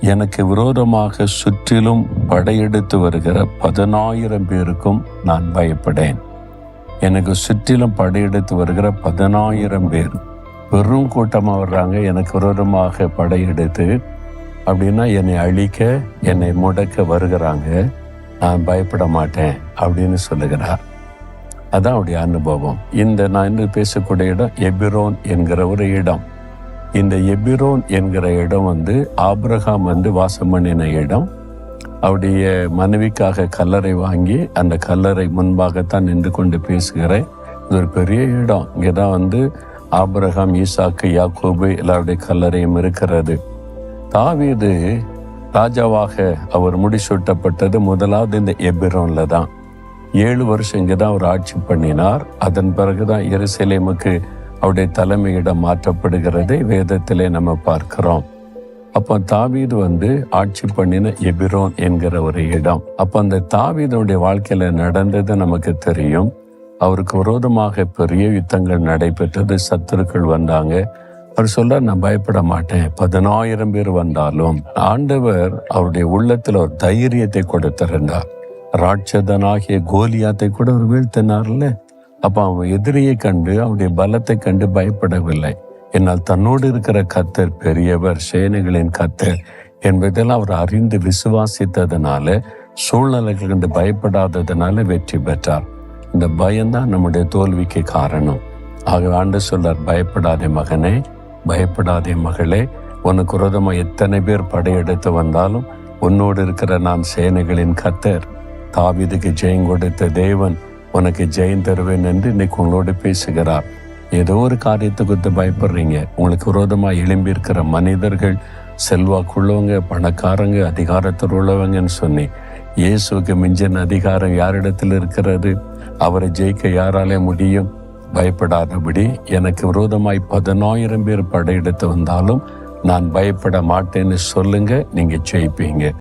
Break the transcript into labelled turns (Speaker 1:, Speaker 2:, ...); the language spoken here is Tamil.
Speaker 1: எனக்கு விரோதமாக சுற்றிலும் படையெடுத்து வருகிற பதினாயிரம் பேருக்கும் நான் பயப்படேன். எனக்கு சுற்றிலும் படையெடுத்து வருகிற பதினாயிரம் பேர் பெரும் கூட்டமாக வர்றாங்க. எனக்கு விரோதமாக படையெடுத்து அப்படின்னா என்னை அழிக்க என்னை முடக்க வருகிறாங்க. நான் பயப்பட மாட்டேன் அப்படின்னு சொல்லுகிறார். அதான் அவருடைய அனுபவம். இந்த நான் இன்று பேசக்கூடிய இடம் எபிரோன் என்கிற ஒரு இடம். இந்த எபிரோன் என்கிற இடம் வந்து ஆப்ரஹாம் வந்து வாசம் பண்ணின இடம். அவருடைய மனைவிக்காக கல்லறை வாங்கி அந்த கல்லறை முன்பாகத்தான் நின்று கொண்டு பேசுகிறேன் இது ஒரு பெரிய இடம். இங்கே தான் வந்து ஆப்ரஹாம் ஈசாக்கு யாக்கோபு எல்லாருடைய கல்லறையும் இருக்கிறது. தாவீது ராஜாவாக அவர் முடிசூட்டப்பட்டது முதலாவது இந்த எபிரோன்ல தான் ஏழு வருஷம் இங்கே தான் அவர் ஆட்சி பண்ணினார். அதன் பிறகுதான் எருசலேமுக்கு அவருடைய தலைமையிடம் மாற்றப்படுகிறதை வேதத்திலே நம்ம பார்க்கிறோம். அப்போ தாவீது வந்து ஆட்சி பண்ணின எபிரோன் என்கிற ஒரு இடம். அப்போ அந்த தாவீதுடைய வாழ்க்கையில நடந்தது நமக்கு தெரியும். அவருக்கு விரோதமாக பெரிய யுத்தங்கள் நடைபெற்றது சத்துருக்கள் வந்தாங்க. அவர் சொல்ல நான் பயப்பட மாட்டேன் பதினாயிரம் பேர் வந்தாலும் ஆண்டவர் அவருடைய உள்ளத்துல ஒரு தைரியத்தை கொடுத்திருந்தார். ராட்சதனாகிய கோலியாத்தை கூட அவர் வீழ்த்தினார்ல. அப்போ அவன் எதிரியை கண்டு அவருடைய பலத்தை கண்டு பயப்படவில்லை. என்னால் தன்னோடு இருக்கிற கத்தர் பெரியவர் சேனைகளின் கத்தர் என்பதெல்லாம் அவர் அறிந்து விசுவாசித்ததுனால சூழ்நிலைகள் கண்டு பயப்படாததுனால வெற்றி பெற்றார். இந்த பயம்தான் நம்முடைய தோல்விக்கு காரணம். ஆக ஆண்டு சொல்லார் பயப்படாதே மகனே பயப்படாதே மகளே உனக்கு விரோதமா எத்தனை பேர் படையெடுத்து வந்தாலும் உன்னோடு இருக்கிற நான் சேனைகளின் கத்தர் தாவிதுக்கு ஜெயம் கொடுத்த தேவன் உனக்கு ஜெயம் தருவேன் என்று இன்னைக்கு உங்களோடு பேசுகிறார் ஏதோ ஒரு காரியத்தை குறித்து பயப்படுறீங்க. உங்களுக்கு விரோதமாக எழும்பி இருக்கிற மனிதர்கள் செல்வாக்குள்ளவங்க பணக்காரங்க அதிகாரத்தில் உள்ளவங்கன்னு சொன்னி இயேசுக்கு மிஞ்சின அதிகாரம் யாரிடத்தில் இருக்கிறது? அவரை ஜெயிக்க யாராலே முடியும்? பயப்படாதபடி எனக்கு விரோதமாய் பதினாயிரம் பேர் படையெடுத்து வந்தாலும் நான் பயப்பட மாட்டேன்னு சொல்லுங்க நீங்க ஜெயிப்பீங்க.